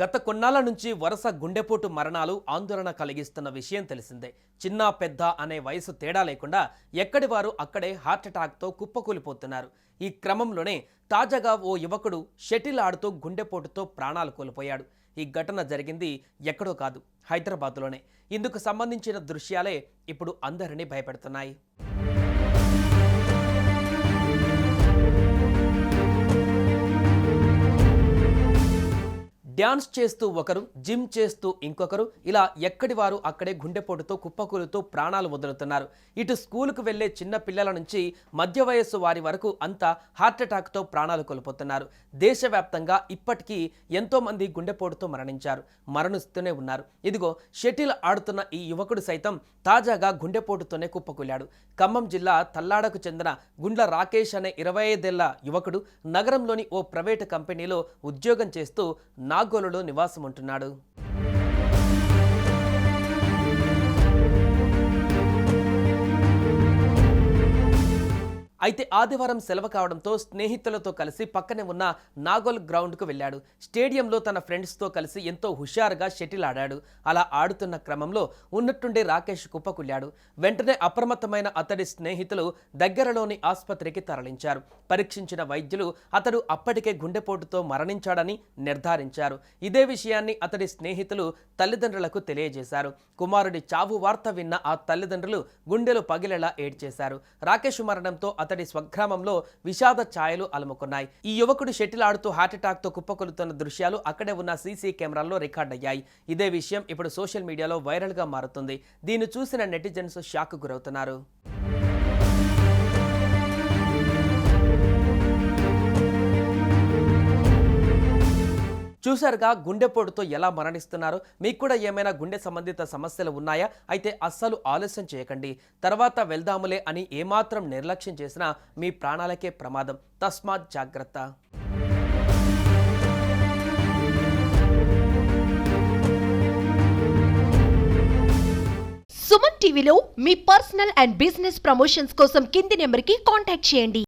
గత కొన్నాళ్ళ నుంచి వరుస గుండెపోటు మరణాలు ఆందోళన కలిగిస్తున్న విషయం తెలిసిందే. చిన్న పెద్ద అనే వయసు తేడా లేకుండా ఎక్కడి వారు అక్కడే హార్ట్అటాక్తో కుప్పకూలిపోతున్నారు. ఈ క్రమంలోనే తాజాగా ఓ యువకుడు షటిల్ ఆడుతూ గుండెపోటుతో ప్రాణాలు కోల్పోయాడు. ఈ ఘటన జరిగింది ఎక్కడో కాదు హైదరాబాద్లోనే. ఇందుకు సంబంధించిన దృశ్యాలే ఇప్పుడు అందరినీ భయపెడుతున్నాయి. డ్యాన్స్ చేస్తూ ఒకరు జిమ్ చేస్తూ ఇంకొకరు ఇలా ఎక్కడి వారు అక్కడే గుండెపోటుతో కుప్పకూలుతూ ప్రాణాలు వదులుతున్నారు. ఇటు స్కూలుకు వెళ్ళే చిన్న పిల్లల నుంచి మధ్య వయస్సు వారి వరకు అంతా హార్ట్అటాక్తో ప్రాణాలు కోల్పోతున్నారు. దేశవ్యాప్తంగా ఇప్పటికీ ఎంతోమంది గుండెపోటుతో మరణించారు మరణిస్తూనే ఉన్నారు. ఇదిగో షటిల్ ఆడుతున్న ఈ యువకుడు సైతం తాజాగా గుండెపోటుతోనే కుప్పకూలాడు. ఖమ్మం జిల్లా తల్లాడకు చెందిన గుండ్ల రాకేష్ అనే ఇరవై ఐదేళ్ళ యువకుడు నగరంలోని ఓ ప్రైవేటు కంపెనీలో ఉద్యోగం చేస్తూ నాగోలులో నివాసం ఉంటున్నాడు అయితే ఆదివారం సెలవు కావడంతో స్నేహితులతో కలిసి పక్కనే ఉన్న నాగోల్ గ్రౌండ్కు వెళ్ళాడు. స్టేడియంలో తన ఫ్రెండ్స్తో కలిసి ఎంతో హుషారుగా షటిల్ ఆడాడు. అలా ఆడుతున్న క్రమంలో ఉన్నట్టుండే రాకేష్ కుప్పకుళ్ళాడు వెంటనే అప్రమత్తమైన అతడి స్నేహితులు దగ్గరలోని ఆసుపత్రికి తరలించారు. పరీక్షించిన వైద్యులు అతడు అప్పటికే గుండెపోటుతో మరణించాడని నిర్ధారించారు. ఇదే విషయాన్ని అతడి స్నేహితులు తల్లిదండ్రులకు తెలియజేశారు. కుమారుడి చావు వార్త విన్న ఆ తల్లిదండ్రులు గుండెలు పగిలేలా ఏడ్చేశారు. రాకేష్ మరణంతో అతడి స్వగ్రామంలో విషాద ఛాయలు అలుముకున్నాయి. ఈ యువకుడు షటిల్ ఆడుతూ హార్ట్అటాక్తో కుప్పకొలుతున్న దృశ్యాలు అక్కడే ఉన్న సీసీ కెమెరాల్లో రికార్డ్ అయ్యాయి ఇదే విషయం ఇప్పుడు సోషల్ మీడియాలో వైరల్గా మారుతుంది. దీన్ని చూసిన నెటిజన్స్ షాక్ గురవుతున్నారు. చూశారుగా గుండెపోటుతో ఎలా మరణిస్తున్నారో? మీకు కూడా ఏమైనా గుండె సంబంధిత సమస్యలు ఉన్నాయా? అయితే అస్సలు ఆలస్యం చేయకండి. తర్వాత వెళ్దాములే అని ఏమాత్రం నిర్లక్ష్యం చేసినా మీ ప్రాణాలకే ప్రమాదం. తస్మాత్ జాగ్రత్త. సుమన్ టీవీలో మీ పర్సనల్ అండ్ బిజినెస్ ప్రమోషన్స్ కోసం కింది నెంబర్కి కాంటాక్ట్ చేయండి.